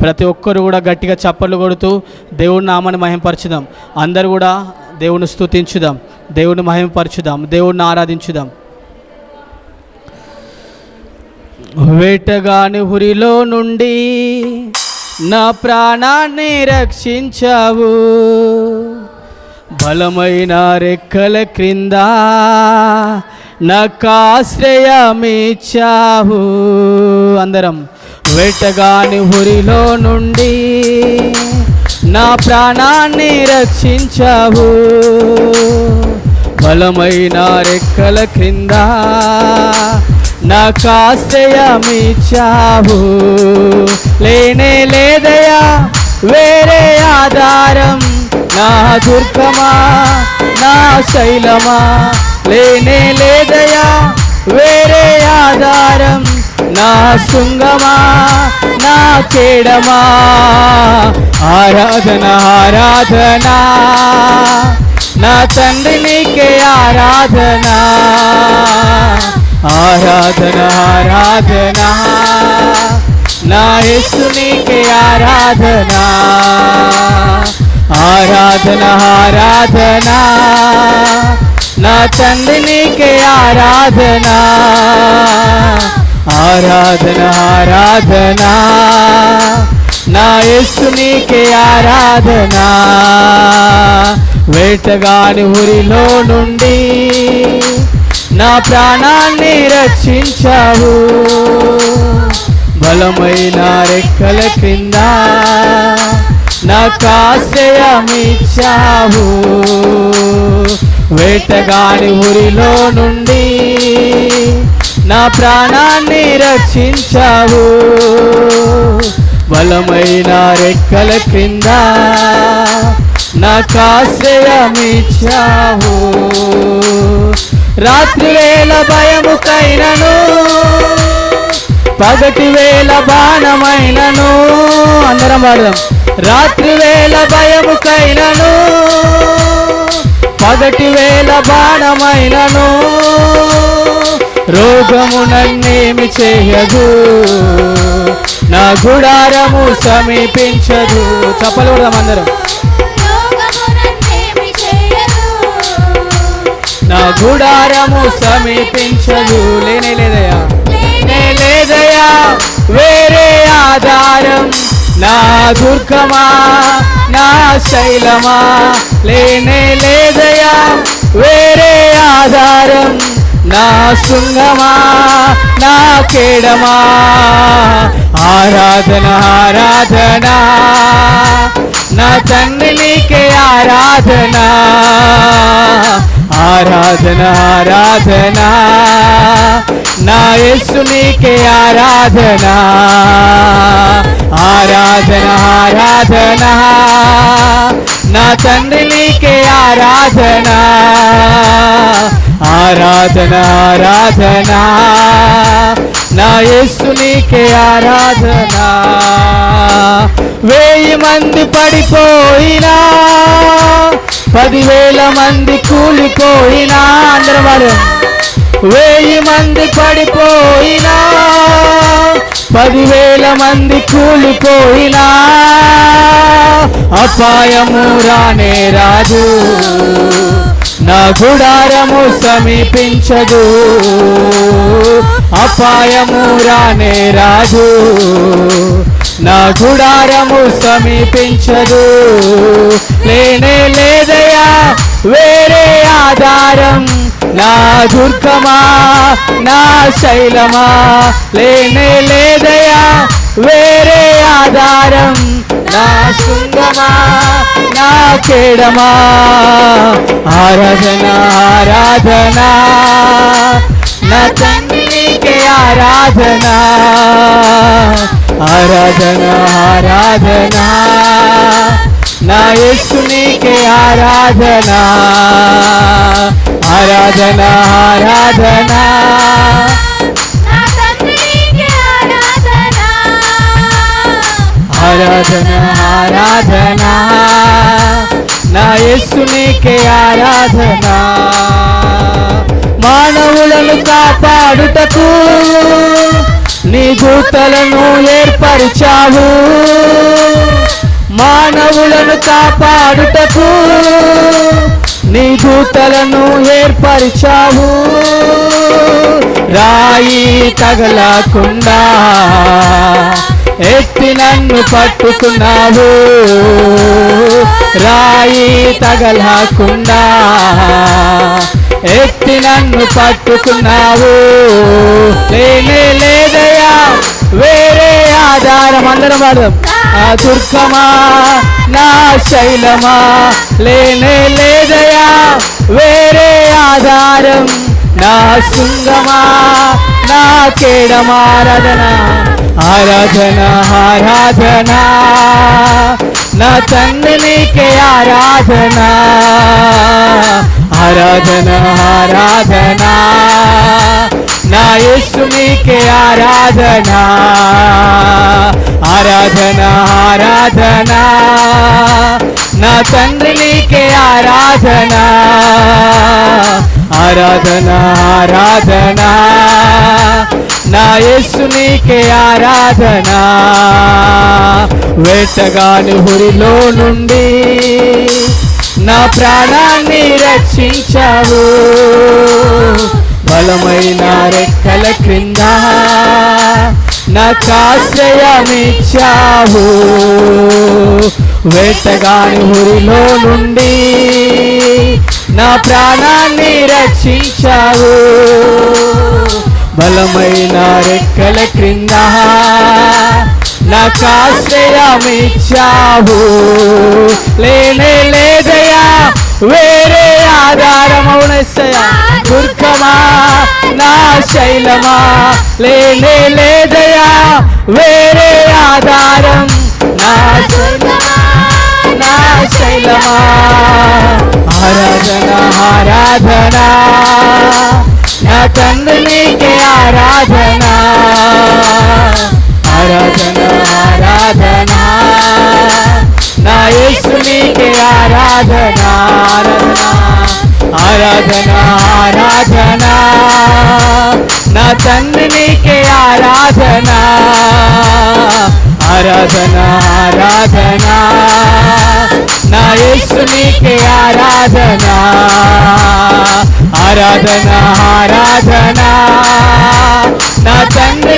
ప్రతి ఒక్కరు కూడా గట్టిగా చప్పట్లు కొడుతూ దేవుడి నామాన్ని మహింపరచుదాం. అందరూ కూడా దేవుని స్తుతించుదాం. దేవుని మహిమపరచుదాం దేవుణ్ణి ఆరాధించుదాం. వేటగాని హురిలో నుండి నా ప్రాణాన్ని రక్షించావు. బలమైన రెక్కల క్రింద నాకు ఆశ్రయమిచ్చావు అందరం వేటగాని హురిలో నుండి నా ప్రాణాన్ని రక్షించావు. బలమైన రెక్కల క్రింద నాకు ఆశ్రయమిచ్చావు లేనే లేదయా వేరే ఆధారం? నా దుర్గమా నా శైలమా? లేనే లేదయా వేరే ఆధారం? నా శృంగమా నా కేడమా ఆరాధన ఆరాధన. నా తండ్రి నీకే ఆరాధన. ఆరాధన ఆరాధన. నా యేసు నీకే ఆరాధన. ఆరాధన ఆరాధన. నా తండ్రి నీకే ఆరాధన. ఆరాధన ఆరాధన. నా యేసు నీకే ఆరాధన. వేటగాని ఊరిలో నుండి నా ప్రాణాన్ని రక్షించావు. బలమైన రెక్కల క్రింద నాకు ఆశ్రయమిచ్చావు వేటగాని ఊరిలో నుండి నా ప్రాణాన్ని రక్షించావు. బలమైన రెక్కల క్రింద నా ఆశ్రయమిచ్చావు రాత్రి వేళ భయముకైనను పగటి వేళ బాణమైనను. అందరం వాడదాం రాత్రి వేళ భయముకైనను పగటి వేళ బాణమైనను. రోగము నన్నేమి చేయదు. నా గుడారము సమీపించదు. చెప్పలు కూడా అందరం. నా గుడారము సమీపించదు. లేనే లేదయా లేనే లేదయా వేరే ఆధారం నా దుర్గమా? నా శైలమా? లేనే లేదయా? వేరే ఆధారం నా శృంగమా? నా కేడమా? ఆరాధన ఆరాధన. నా తండ్రి నీకే ఆరాధన. ఆరాధన ఆరాధన. నా యేసు నీకే ఆరాధన. ఆరాధన ఆరాధన. నా తండ్రి నీకే ఆరాధన. ఆరాధన ఆరాధన. నా యేసు నీకే ఆరాధన. వెయ్యి మంది పడిపోయినా పదివేల మంది కూలిపోయినా. అందరం వాడు వేయి మంది పడిపోయినా పదివేల మంది కూలిపోయినా. అపాయము రానే రాదు నా గుడారము సమీపించదు. అపాయము రానే రాదు నా గుడారము సమీపించదు. లేనే లేదయా వేరే ఆధారం నా దుర్గమా నా శైలమా? లేనే లేదయా? వేరే ఆధారం. నా శృంగమా? నా కేడమా ఆరాధన ఆరాధన. నా తండ్రికి ఆరాధన. ఆరాధన ఆరాధనా. నా యేసునికి ఆరాధన. ఆరాధన ఆరాధన. ఆరాధన. ఆరాధన ఆరాధన. నా యేసునికి ఆరాధన. మానవులను కాపాడుటకు నీ దూతలను ఏర్పరిచావు. మానవులను కాపాడుటకు నీ దూతలను ఏర్పరిచావు. రాయి తగలకుండా ఎత్తి నన్ను పట్టుకున్నావు. రాయి తగలకుండా ఎత్తి నన్ను పట్టుకున్నావు. లేనే లేదయా వేరే ఆధారం అందరం వాడదాం ఆ దుర్గమా నా శైలమా? లేనే లేదయా వేరే ఆధారం. నా శృంగమా నా కేడమారాధన ఆరాధన ఆరాధన నా తండ్రికే ఆరాధన. ఆరాధన ఆరాధన. నా యేసు నీకే ఆరాధన. ఆరాధన ఆరాధన. నా తండ్రి మీకే ఆరాధన. ఆరాధన ఆరాధన. నా యేసు నీకే ఆరాధన. వేటగాని హురిలో నుండి నా ప్రాణాన్ని రక్షించావు. బలమైన రెక్కల క్రింద నాకాశ్రయమిచ్చావు వేటగాని ఊరిలో నుండి నా ప్రాణాన్ని రక్షించావు. బలమైన రెక్కల క్రింద నాకాశ్రయమిచ్చావు లేనే లేదయా వేరే ఆధారమౌనశయ దుర్గమా నా శైలమా లేనే లేదయా వేరే ఆధారం నా శైలమా నా శైలమా. ఆరాధన ఆరాధన నా తండ్రి ఆరాధన. ఆరాధన ఆరాధన నా యేసు నీకే ఆరాధన. ఆరాధన. ఆరాధన నా తండ్రి నీకే ఆరాధన ఆరాధన ఆరాధన నా యేసు నీకే ఆరాధన ఆరాధన ఆరాధన నా తండ్రి